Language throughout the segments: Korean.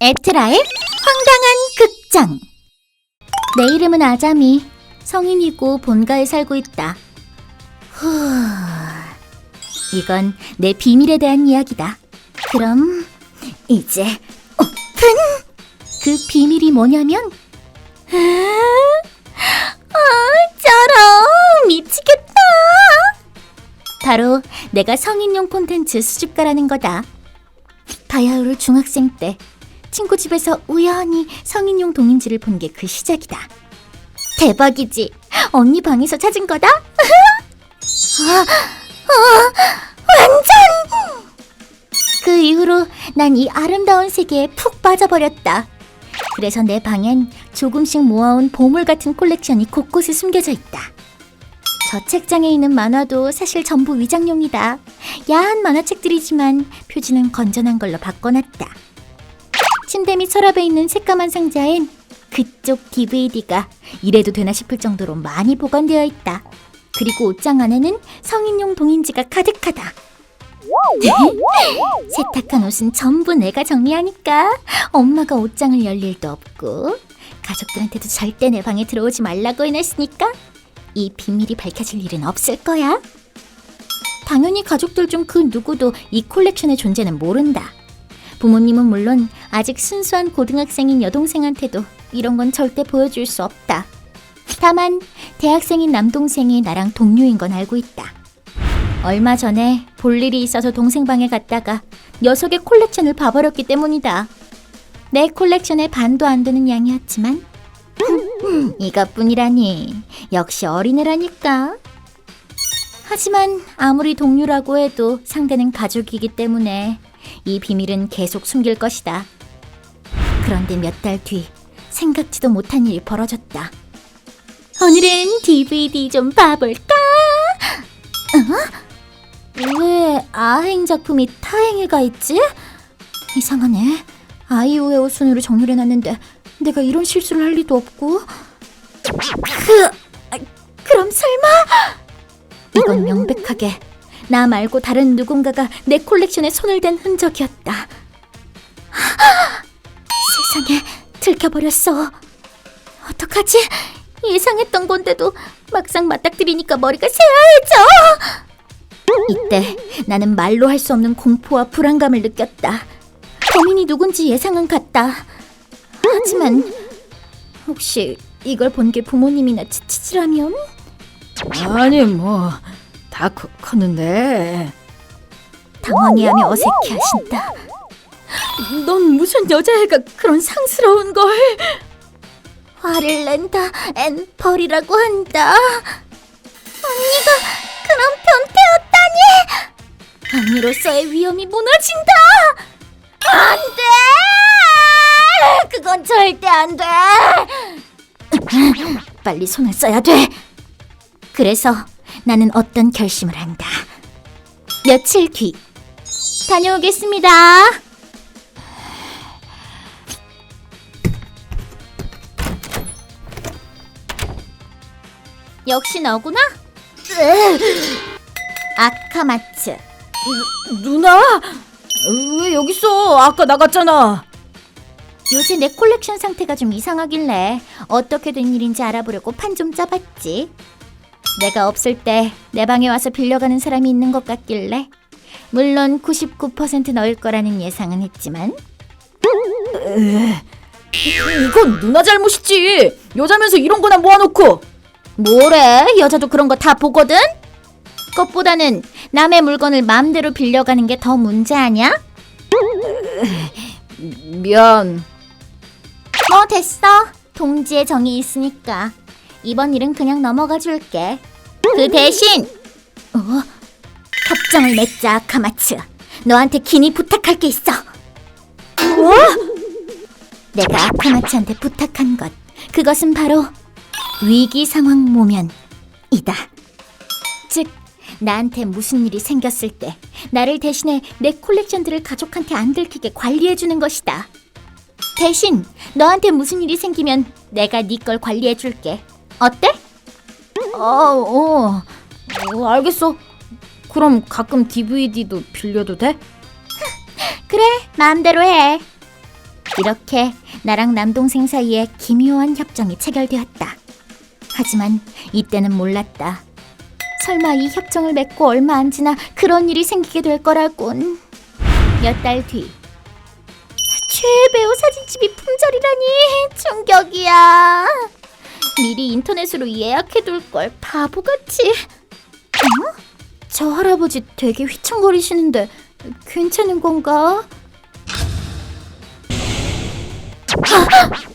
에트라의 황당한 극장. 내 이름은 아자미. 성인이고 본가에 살고 있다. 후... 이건 내 비밀에 대한 이야기다. 그럼 이제 오픈! 그 비밀이 뭐냐면 아, 쩔어 미치겠다! 바로 내가 성인용 콘텐츠 수집가라는 거다. 바야흐로 중학생 때 친구 집에서 우연히 성인용 동인지를 본 게 그 시작이다. 대박이지? 언니 방에서 찾은 거다? 아, 아, 완전! 그 이후로 난 이 아름다운 세계에 푹 빠져버렸다. 그래서 내 방엔 조금씩 모아온 보물 같은 콜렉션이 곳곳에 숨겨져 있다. 저 책장에 있는 만화도 사실 전부 위장용이다. 야한 만화책들이지만 표지는 건전한 걸로 바꿔놨다. 침대 및 서랍에 있는 새까만 상자엔 그쪽 DVD가 이래도 되나 싶을 정도로 많이 보관되어 있다. 그리고 옷장 안에는 성인용 동인지가 가득하다. 세탁한 옷은 전부 내가 정리하니까 엄마가 옷장을 열 일도 없고 가족들한테도 절대 내 방에 들어오지 말라고 해놨으니까 이 비밀이 밝혀질 일은 없을 거야. 당연히 가족들 중 그 누구도 이 콜렉션의 존재는 모른다. 부모님은 물론 아직 순수한 고등학생인 여동생한테도 이런 건 절대 보여줄 수 없다. 다만 대학생인 남동생이 나랑 동료인 건 알고 있다. 얼마 전에 볼 일이 있어서 동생 방에 갔다가 녀석의 콜렉션을 봐버렸기 때문이다. 내 콜렉션의 반도 안 되는 양이었지만 이것뿐이라니 역시 어린애라니까. 하지만 아무리 동료라고 해도 상대는 가족이기 때문에 이 비밀은 계속 숨길 것이다. 그런데 몇 달 뒤 생각지도 못한 일이 벌어졌다. 오늘은 DVD 좀 봐볼까? 어? 왜 아행 작품이 타행해가 있지? 이상하네. 아이오에오 순으로 정렬해놨는데 내가 이런 실수를 할 리도 없고. 그, 아, 그럼 설마? 이건 명백하게 나 말고 다른 누군가가 내 콜렉션에 손을 댄 흔적이었다. 세상에 들켜버렸어. 어떡하지? 예상했던 건데도 막상 맞닥뜨리니까 머리가 새하얘져. 이때 나는 말로 할 수 없는 공포와 불안감을 느꼈다. 범인이 누군지 예상은 갔다. 하지만 혹시 이걸 본 게 부모님이나 치치라면? 아니 뭐 다 컸는데 당황해하며 어색해하신다. 넌 무슨 여자애가 그런 상스러운 걸 화를 낸다 앤 벌이라고 한다. 언니가 그런 변태였다니. 언니로서의 위험이 무너진다. 안 돼. 그건 절대 안 돼. 빨리 손을 써야 돼. 그래서 나는 어떤 결심을 한다. 며칠 뒤 다녀오겠습니다. 역시 너구나? 아카마츠 누나? 왜 여기 있어 아까 나갔잖아. 요새 내 콜렉션 상태가 좀 이상하길래 어떻게 된 일인지 알아보려고 판 좀 짜봤지. 내가 없을 때 내 방에 와서 빌려가는 사람이 있는 것 같길래 물론 99% 너일 거라는 예상은 했지만. 이건 누나 잘못이지. 여자면서 이런 거나 모아놓고 뭐래 여자도 그런 거 다 보거든? 것보다는 남의 물건을 마음대로 빌려가는 게 더 문제 아니야? 미안 뭐 됐어. 동지의 정이 있으니까 이번 일은 그냥 넘어가 줄게. 그 대신 어? 협정을 맺자 아카마츠. 너한테 긴히 부탁할 게 있어. 뭐? 내가 아카마츠한테 부탁한 것 그것은 바로 위기 상황 모면이다. 즉 나한테 무슨 일이 생겼을 때 나를 대신해 내 콜렉션들을 가족한테 안 들키게 관리해 주는 것이다. 대신 너한테 무슨 일이 생기면 내가 네 걸 관리해 줄게. 어때? 아, 어, 어 알겠어 그럼 가끔 DVD도 빌려도 돼? 그래, 마음대로 해. 이렇게 나랑 남동생 사이에 기묘한 협정이 체결되었다. 하지만 이때는 몰랐다. 설마 이 협정을 맺고 얼마 안 지나 그런 일이 생기게 될 거라곤. 몇 달 뒤. 최애 배우 사진집이 품절이라니 충격이야. 미리 인터넷으로 예약해둘 걸 바보같이. 어? 저 할아버지 되게 휘청거리시는데 괜찮은 건가? 아! 아!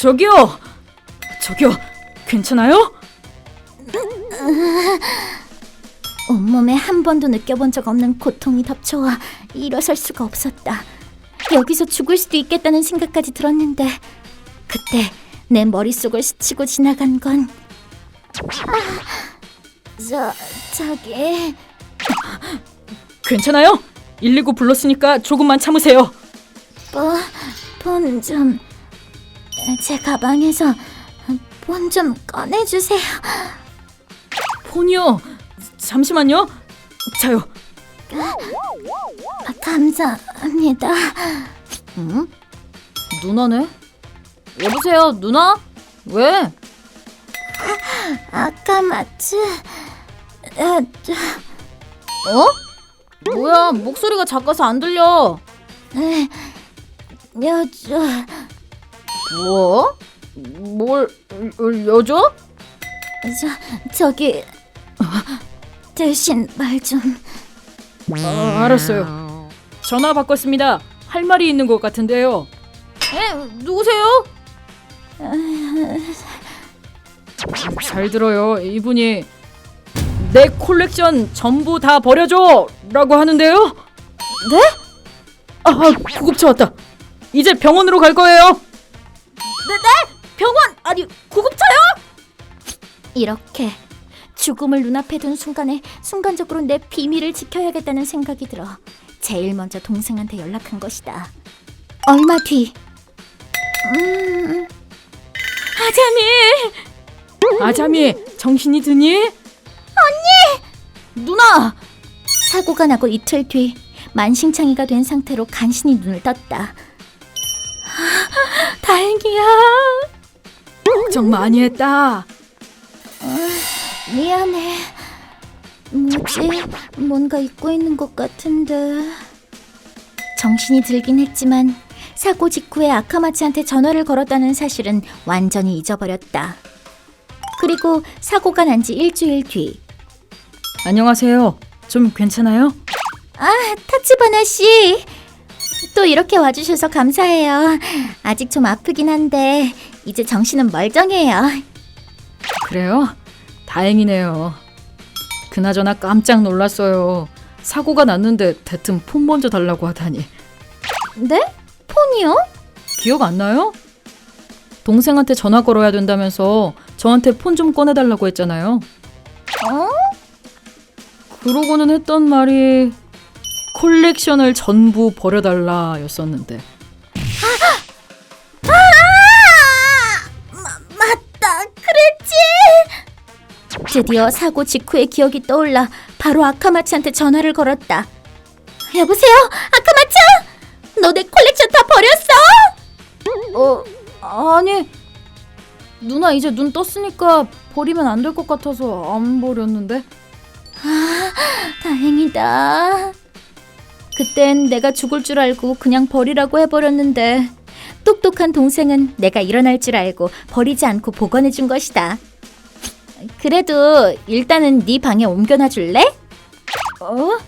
저, 저기요! 저기요, 괜찮아요? 온몸에 한 번도 느껴본 적 없는 고통이 덮쳐와 일어설 수가 없었다. 여기서 죽을 수도 있겠다는 생각까지 들었는데 그때 내 머릿속을 스치고 지나간 건 아, 저, 저기 괜찮아요? 119 불렀으니까 조금만 참으세요. 뭐, 폰 좀... 제 가방에서 폰 좀 꺼내주세요. 폰이요. 잠시만요. 자요. 감사합니다. 응? 누나네? 여보세요, 누나? 왜? 아까 마치... 어, 저, 어? 뭐야, 목소리가 작아서 안 들려. 네, 여주... 뭐? 뭘 여줘? 저, 저기... 대신 말 좀... 아, 알았어요. 전화 바꿨습니다. 할 말이 있는 것 같은데요. 에? 누구세요? 잘 들어요. 이분이 내 콜렉션 전부 다 버려줘! 라고 하는데요. 네? 아, 구급차 왔다. 이제 병원으로 갈 거예요. 네, 병원! 아니, 구급차요? 이렇게 죽음을 눈앞에 둔 순간에 순간적으로 내 비밀을 지켜야겠다는 생각이 들어 제일 먼저 동생한테 연락한 것이다. 얼마 뒤. 음, 아자미! 아자미, 정신이 드니? 언니! 누나! 사고가 나고 이틀 뒤 만신창이가 된 상태로 간신히 눈을 떴다. 아, 다행이야. 걱정 많이 했다. 미안해. 뭐지? 뭔가 잊고 있는 것 같은데. 정신이 들긴 했지만 사고 직후에 아카마치한테 전화를 걸었다는 사실은 완전히 잊어버렸다. 그리고 사고가 난 지 일주일 뒤. 안녕하세요. 좀 괜찮아요? 아, 타치바나 씨. 또 이렇게 와주셔서 감사해요. 아직 좀 아프긴 한데 이제 정신은 멀쩡해요. 그래요? 다행이네요. 그나저나 깜짝 놀랐어요. 사고가 났는데 대뜸 폰 먼저 달라고 하다니. 네? 폰이요? 기억 안 나요? 동생한테 전화 걸어야 된다면서 저한테 폰 좀 꺼내달라고 했잖아요. 어? 그러고는 했던 말이 콜렉션을 전부 버려달라였었는데. 맞다, 그랬지. 드디어 사고 직후의 기억이 떠올라 바로 아카마치한테 전화를 걸었다. 여보세요, 아카마치? 너내 콜렉션 다 버렸어? 어, 아니. 누나 이제 눈 떴으니까 버리면 안 될 것 같아서 안 버렸는데. 다행이다. 그땐 내가 죽을 줄 알고 그냥 버리라고 해버렸는데 똑똑한 동생은 내가 일어날 줄 알고 버리지 않고 보관해 준 것이다. 그래도 일단은 네 방에 옮겨놔 줄래? 어?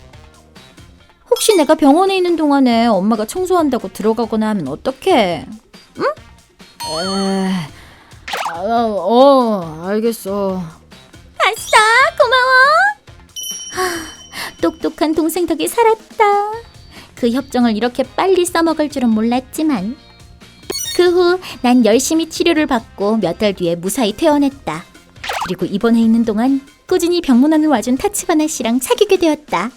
혹시 내가 병원에 있는 동안에 엄마가 청소한다고 들어가거나 하면 어떡해? 에, 아, 어, 알겠어. 아싸, 고마워. 하, 똑똑한 동생 덕에 살았다. 그 협정을 이렇게 빨리 써먹을 줄은 몰랐지만 그 후 난 열심히 치료를 받고 몇 달 뒤에 무사히 퇴원했다. 그리고 입원해 있는 동안 꾸준히 병문안을 와준 타치바나 씨랑 사귀게 되었다.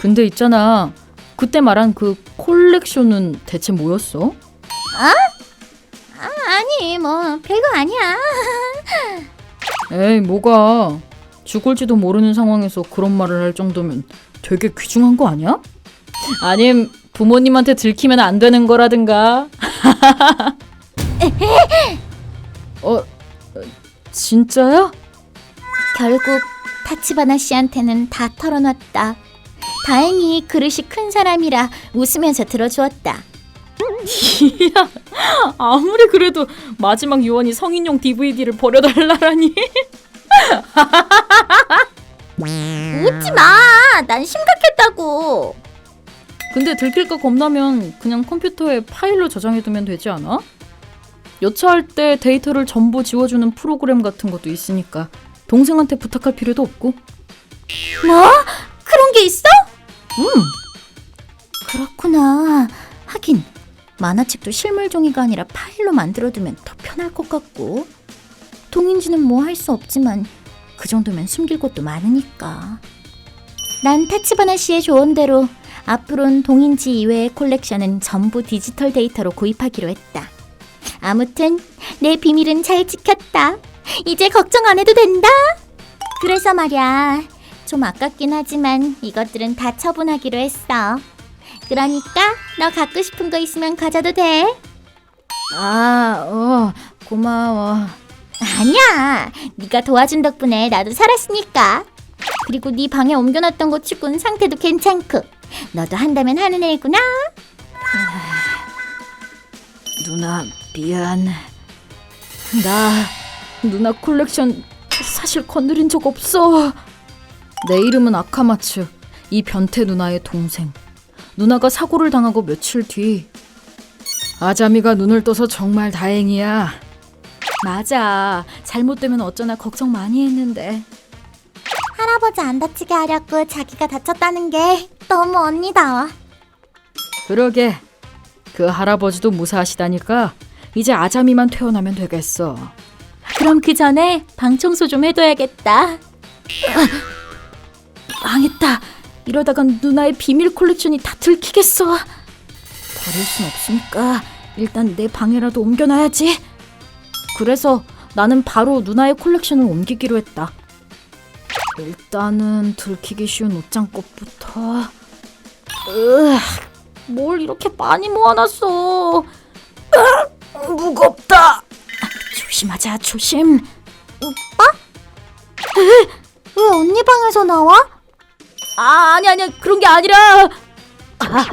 근데 있잖아. 그때 말한 그 콜렉션은 대체 뭐였어? 아니, 뭐 별거 아니야. 에이, 뭐가. 죽을지도 모르는 상황에서 그런 말을 할 정도면 되게 귀중한 거 아니야? 아님 부모님한테 들키면 안 되는 거라든가. 어, 어, 진짜야? 결국 타치바나 씨한테는 다 털어놨다. 다행히 그릇이 큰 사람이라 웃으면서 들어주었다. 아무리 그래도 마지막 유언이 성인용 DVD를 버려달라라니. 웃지 마. 난 심각했다고. 근데 들킬까 겁나면 그냥 컴퓨터에 파일로 저장해두면 되지 않아? 여차할 때 데이터를 전부 지워주는 프로그램 같은 것도 있으니까 동생한테 부탁할 필요도 없고. 뭐? 그런 게 있어? 음, 그렇구나. 하긴 만화책도 실물 종이가 아니라 파일로 만들어두면 더 편할 것 같고. 동인지는 뭐 할 수 없지만 그 정도면 숨길 곳도 많으니까. 난 타치바나 씨의 조언대로 앞으로는 동인지 이외의 콜렉션은 전부 디지털 데이터로 구입하기로 했다. 아무튼 내 비밀은 잘 지켰다. 이제 걱정 안 해도 된다. 그래서 말이야. 좀 아깝긴 하지만 이것들은 다 처분하기로 했어. 그러니까 너 갖고 싶은 거 있으면 가져도 돼. 아, 어, 고마워. 아니야. 네가 도와준 덕분에 나도 살았으니까. 그리고 네 방에 옮겨놨던 거 치고는 상태도 괜찮고. 너도 한다면 하는 애구나. 누나, 미안. 나, 누나 콜렉션 사실 건드린 적 없어. 내 이름은 아카마츠, 이 변태 누나의 동생. 누나가 사고를 당하고 며칠 뒤 아자미가 눈을 떠서 정말 다행이야. 맞아. 잘못되면 어쩌나 걱정 많이 했는데. 할아버지 안 다치게 하려고 자기가 다쳤다는 게 너무 언니다워. 그러게. 그 할아버지도 무사하시다니까 이제 아자미만 태어나면 되겠어. 그럼 그 전에 방 청소 좀 해둬야겠다. 망했다. 이러다가 누나의 비밀 콜렉션이 다 들키겠어. 버릴 순 없으니까 일단 내 방에라도 옮겨놔야지. 그래서 나는 바로 누나의 콜렉션을 옮기기로 했다. 일단은 들키기 쉬운 옷장 것부터. 으, 뭘 이렇게 많이 모아놨어? 으, 무겁다. 조심하자, 조심. 왜 언니 방에서 나와? 아, 아니 아니 그런 게 아니라. 아. 아!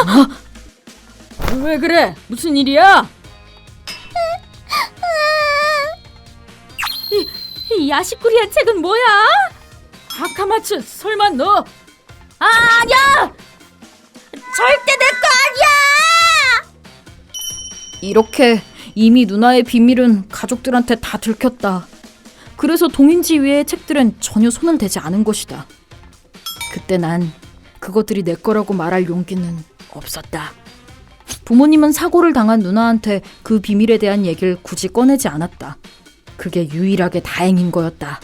왜 그래? 무슨 일이야? 이, 이 야시쿠리한 책은 뭐야? 아카마츠 설마 너? 아, 아니야! 절대 내 거 아니야! 이렇게 이미 누나의 비밀은 가족들한테 다 들켰다. 그래서 동인지 위의 책들은 전혀 손을 대지 않은 것이다. 그때 난 그것들이 내 거라고 말할 용기는 없었다. 부모님은 사고를 당한 누나한테 그 비밀에 대한 얘기를 굳이 꺼내지 않았다. 그게 유일하게 다행인 거였다.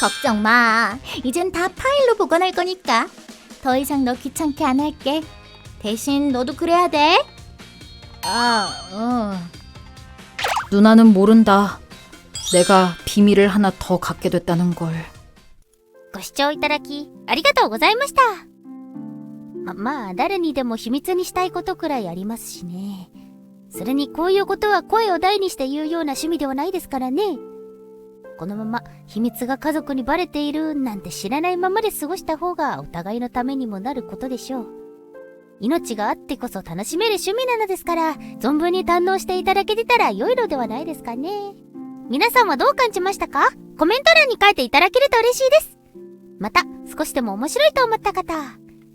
걱정 마. 이젠 다 파일로 보관할 거니까. 더 이상 너 귀찮게 안 할게. 대신 너도 그래야 돼. 아, 어. 누나는 모른다. 내가 비밀을 하나 더 갖게 됐다는 걸. ご視聴いただき、ありがとうございました。 ま、まあ、誰にでも秘密にしたいことくらいありますしね。それにこういうことは声を大にして言うような趣味ではないですからね。このまま秘密が家族にバレているなんて知らないままで過ごした方がお互いのためにもなることでしょう。命があってこそ楽しめる趣味なのですから、存分に堪能していただけてたら良いのではないですかね。皆さんはどう感じましたか？コメント欄に書いていただけると嬉しいです。また、少しでも面白いと思った方、